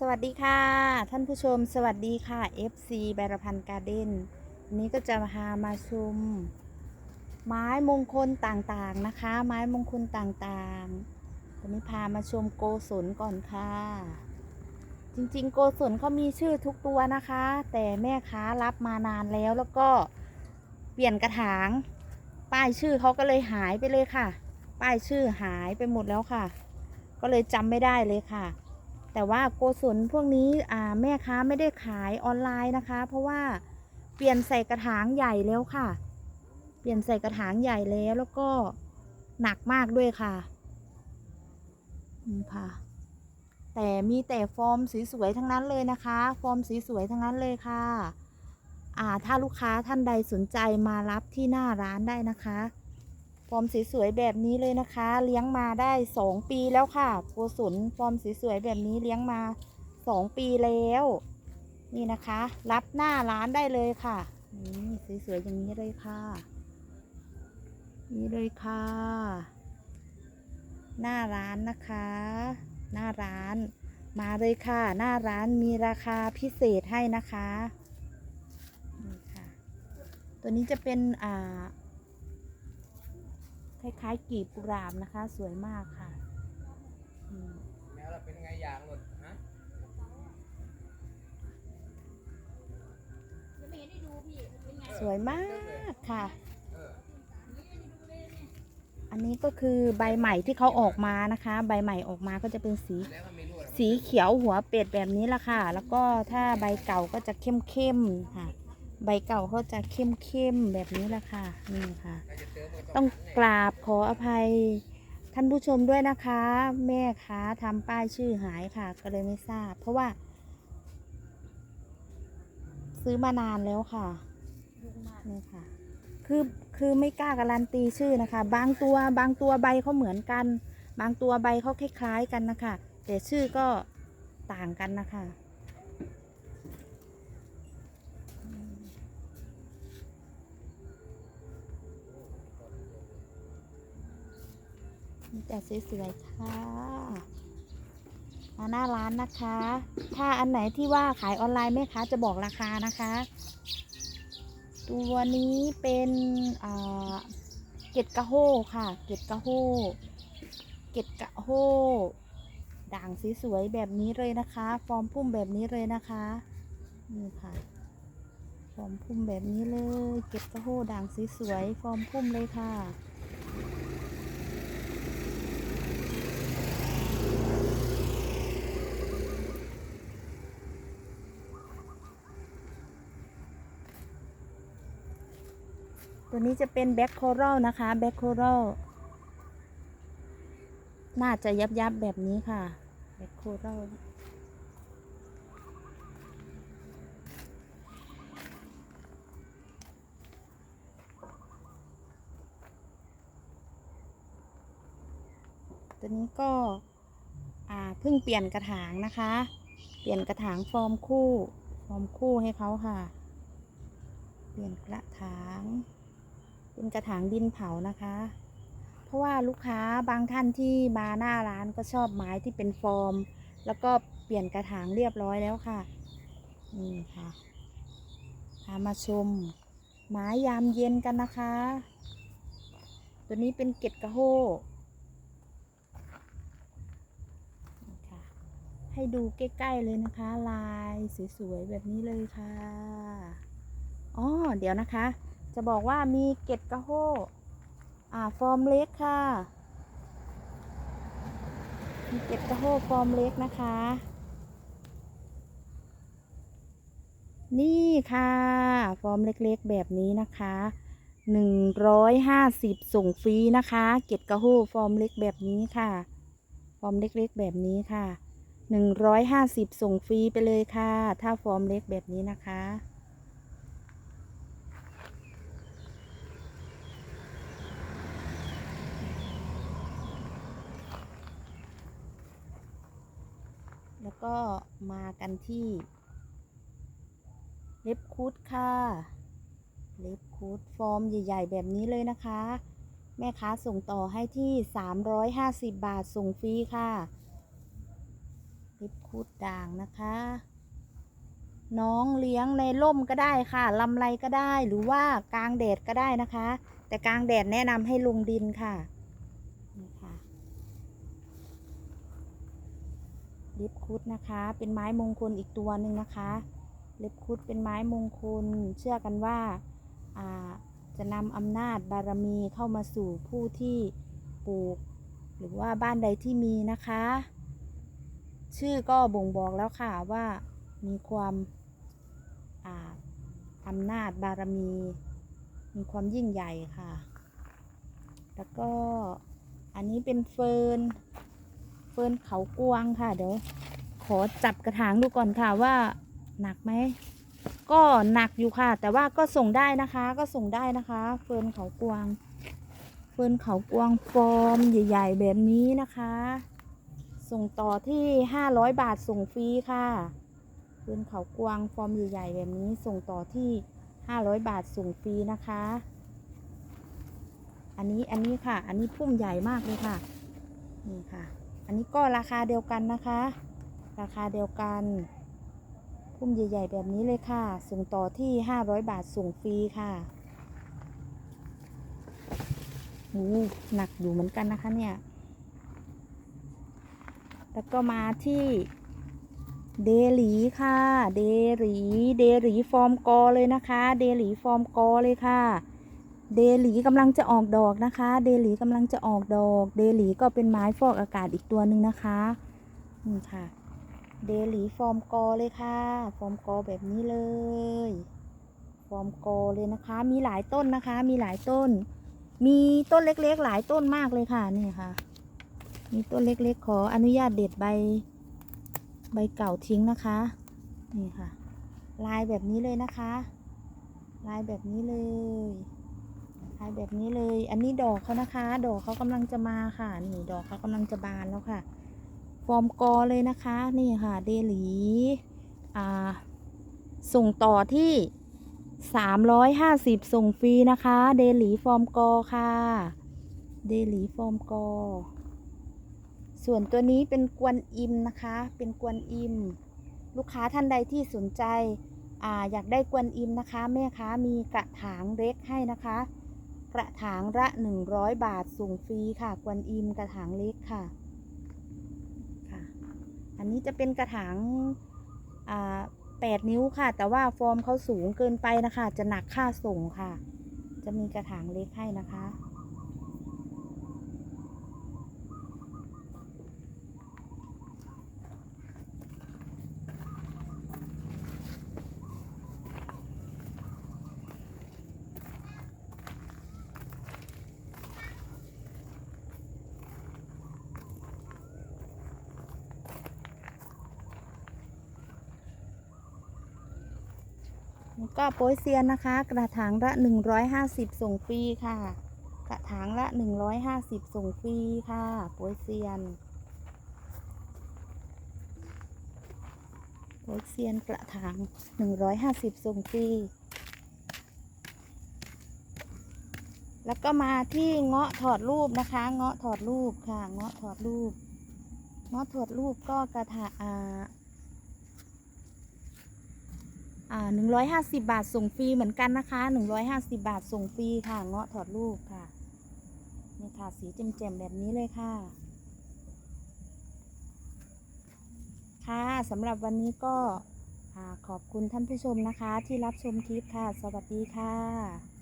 สวัสดีค่ะ ท่านผู้ชมสวัสดีค่ะ FC บรพันธ์การ์เด้นวันนี้ก็จะพามาชม ไม้มงคลต่างๆนะคะ ไม้มงคลต่างๆวันนี้พามาชมโกศลก่อนค่ะ จริงๆ โกศลเขามีชื่อทุกตัวนะคะ แต่แม่ค้ารับมานานแล้วแล้วก็เปลี่ยนกระถาง ป้ายชื่อเขาก็เลยหายไปเลยค่ะ ป้ายชื่อหายไปหมดแล้วค่ะ ก็เลยจำไม่ได้เลยค่ะ แต่ว่าโกศลพวกนี้อ่าแม่ค้าไม่ได้ขายออนไลน์นะคะ เพราะว่าเปลี่ยนใส่กระถางใหญ่แล้วค่ะ เปลี่ยนใส่กระถางใหญ่แล้วแล้วก็หนักมากด้วยค่ะนี่ค่ะ แต่มีแต่ฟอร์มสวยๆทั้งนั้นเลยนะคะ ฟอร์มสวยๆทั้งนั้นเลยค่ะ อ่าถ้าลูกค้าท่านใดสนใจมารับที่หน้าร้านได้นะคะ ฟอร์มสวยๆแบบนี้เลยนะคะ เลี้ยงมาได้สองปีแล้วค่ะโกศลฟอร์มสวยๆแบบนี้เลี้ยงมาสองปีแล้ว นี่นะคะ รับหน้าร้านได้เลยค่ะนี่สวยๆอย่างนี้เลยค่ะ นี่เลยค่ะ หน้าร้านนะคะ หน้าร้านมาเลยค่ะ หน้าร้านมีราคาพิเศษให้นะคะนี่ค่ะ ตัวนี้จะเป็นอ่า คล้ายๆกีบกุหลาบนะคะ สวยมากค่ะอืมแมวเราเป็นไงอย่างหลุดฮะสวยมากค่ะเอออันนี้ก็คือใบใหม่ที่เขาออกมานะคะ ใบใหม่ออกมาก็จะเป็นสีแล้วมันมีรั่วสีเขียวหัวเป็ดแบบนี้ละค่ะ แล้วก็ถ้าใบเก่าก็จะเข้มเข้มๆค่ะ ใบเก่าเขาจะเข้มเข้มๆแบบนี้แหละค่ะนี่ค่ะ ต้องกราบขออภัยท่านผู้ชมด้วยนะคะ แม่ค้าทำป้ายชื่อหายค่ะ ก็เลยไม่ทราบ เพราะว่า ซื้อมานานแล้วค่ะนี่ค่ะ คือคือไม่กล้าการันตีชื่อนะคะ บางตัวบางตัวใบเขาเหมือนกัน บางตัวใบเขาคล้ายๆกันนะคะ แต่ชื่อก็ต่างกันนะคะ มีแต่สวยๆค่ะ มาหน้าร้านนะคะ ถ้าอันไหนที่ว่าขายออนไลน์แม่ค้าจะบอกราคานะคะ ตัวนี้เป็นเกตกะโฮค่ะ เกตกะโฮเกตกะโฮด่างสสวยๆแบบนี้เลยนะคะ ฟอร์มพุ่มแบบนี้เลยนะคะ นี่ค่ะ ฟอร์มพุ่มแบบนี้เลย เกตกะโฮด่างสสวยๆ ฟอร์มพุ่มเลยค่ะ ตัวนี้จะเป็นแบ็คโครัลนะคะแบ็คโครัลน่าจะยับยับแบบนี้ค่ะแบ็คโครัลตัวนี้ก็เพิ่งเปลี่ยนกระถางนะคะ เปลี่ยนกระถางฟอร์มคู่ ฟอร์มคู่ให้เขาค่ะ เปลี่ยนกระถาง เป็นกระถางดินเผานะคะ เพราะว่าลูกค้าบางท่านที่มาหน้าร้านก็ชอบไม้ที่เป็นฟอร์ม แล้วก็เปลี่ยนกระถางเรียบร้อยแล้วค่ะ นี่ค่ะ พามาชม ไม้ยามเย็นกันนะคะ ตัวนี้เป็นเก็ดกระโฮนี่ค่ะให้ดูใกล้ๆเลยนะคะ ลายสวยๆแบบนี้เลยค่ะ อ๋อ เดี๋ยวนะคะ จะบอกว่ามีเก็ดกระโฮอ่าฟอร์มเล็กค่ะ มีเก็ดกระโฮฟอร์มเล็กนะคะ นี่ค่ะ ฟอร์มเล็กๆแบบนี้นะคะหนึ่งร้อยห้าสิบส่งฟรีนะคะ เก็ดกระโฮฟอร์มเล็กแบบนี้ค่ะ ฟอร์มเล็กๆแบบนี้ค่ะหนึ่งร้อยห้าสิบส่งฟรีไปเลยค่ะ ถ้าฟอร์มเล็กแบบนี้นะคะ แล้วก็มากันที่เล็บคูดค่ะ เล็บคูดฟอร์มใหญ่ ๆ แบบนี้เลยนะคะ แม่ค้าส่งต่อให้ที่ 350 บาทส่งฟรีค่ะ เลิปคูดด่างนะคะ น้องเลี้ยงในร่มก็ได้ค่ะลำไรก็ได้หรือว่ากลางแดดก็ได้นะคะ แต่กลางแดดแนะนำให้ลงดินค่ะนี่ค่ะ ลิปคุดนะคะ เป็นไม้มงคลอีกตัวหนึ่งนะคะลิปคุดเป็นไม้มงคล เชื่อกันว่าาจะนำอำนาจบารมีเข้ามาสู่ผู้ที่ปลูก หรือว่าบ้านใดที่มีนะคะ ชื่อก็บ่งบอกแล้วค่ะว่ามีความอาอำนาจบารมี มีความยิ่งใหญ่ค่ะ แล้วก็อันนี้เป็นเฟิร์น เฟิร์นเขากวางค่ะ เดี๋ยวขอจับกระถางดูก่อนค่ะว่าหนักไหมก็หนักอยู่ค่ะ แต่ว่าก็ส่งได้นะคะ ก็ส่งได้นะคะ เฟิร์นเขากวาง เฟิร์นเขากวางฟอร์มใหญ่ ๆ แบบนี้นะคะ ส่งต่อที่500บาทส่งฟรีค่ะ เฟิร์นเขากวางฟอร์มใหญ่ๆแบบนี้ ส่งต่อที่500บาทส่งฟรีนะคะ อันนี้อันนี้ค่ะ อันนี้พุ่มใหญ่มากเลยค่ะนี่ค่ะ อันนี้ก็ราคาเดียวกันนะคะ ราคาเดียวกันพุ่มใหญ่ ๆ แบบนี้เลยค่ะ ส่งต่อที่ 500 บาทส่งฟรีค่ะหูหนักอยู่เหมือนกันนะคะเนี่ย แล้วก็มาที่เดลีค่ะ เดลีเดลีฟอร์มกอเลยนะคะ เดลีฟอร์มกอเลยค่ะ เดลีกำลังจะออกดอกนะคะ เดลีกำลังจะออกดอก เดลีก็เป็นไม้ฟอกอากาศอีกตัวหนึ่งนะคะนี่ค่ะ เดลีฟอร์มกอเลยค่ะ ฟอร์มกอแบบนี้เลย ฟอร์มกอเลยนะคะ มีหลายต้นนะคะ มีหลายต้น มีต้นเล็กๆ หลายต้นมากเลยค่ะนี่ค่ะ มีต้นเล็กๆ ขออนุญาตเด็ดใบ ใบเก่าทิ้งนะคะ นี่ค่ะ ลายแบบนี้เลยนะคะ ลายแบบนี้เลยายแบบนี้เลย อันนี้ดอกเขานะคะ ดอกเขากำลังจะมาค่ะ นี่ดอกเขากำลังจะบานแล้วค่ะ ฟอร์มกอเลยนะคะ นี่ค่ะ เดลีอ่า ส่งต่อที่350ส่งฟรีนะคะ เดลีฟอร์มกอค่ะ เดลีฟอร์มกอ ส่วนตัวนี้เป็นกวนอิมนะคะ เป็นกวนอิม ลูกค้าท่านใดที่สนใจ อ่า อยากได้กวนอิมนะคะ แม่ค้ามีกระถางเล็กให้นะคะ กระถางละ 100 บาทส่งฟรีค่ะ กวนอิมกระถางเล็กค่ะค่ะ อันนี้จะเป็นกระถางอ่า8นิ้วค่ะ แต่ว่าฟอร์มเขาสูงเกินไปนะคะ จะหนักค่าส่งค่ะ จะมีกระถางเล็กให้นะคะ ก็โป๊ยเซียนนะคะ กระถางละ 150 ส่งฟรีค่ะ กระถางละ 150 ส่งฟรีค่ะโป๊ยเซียนโป๊ยเซียนกระถาง 150 ส่งฟรีแล้วก็มาที่เงาะถอดรูปนะคะ เงาะถอดรูปค่ะ เงาะถอดรูป เงาะถอดรูปก็กระถางอ่าอ่า หนึ่งร้อยห้าสิบาทส่งฟรีเหมือนกันนะคะหนึ่งร้อยห้าสิบาทส่งฟรีค่ะเงาะถอดลูกค่ะนี่ค่ะสีแจ่มๆแบบนี้เลยค่ะ ค่ะสำหรับวันนี้ก็ขอบคุณท่านผู้ชมนะคะ ที่รับชมคลิปค่ะ สวัสดีค่ะ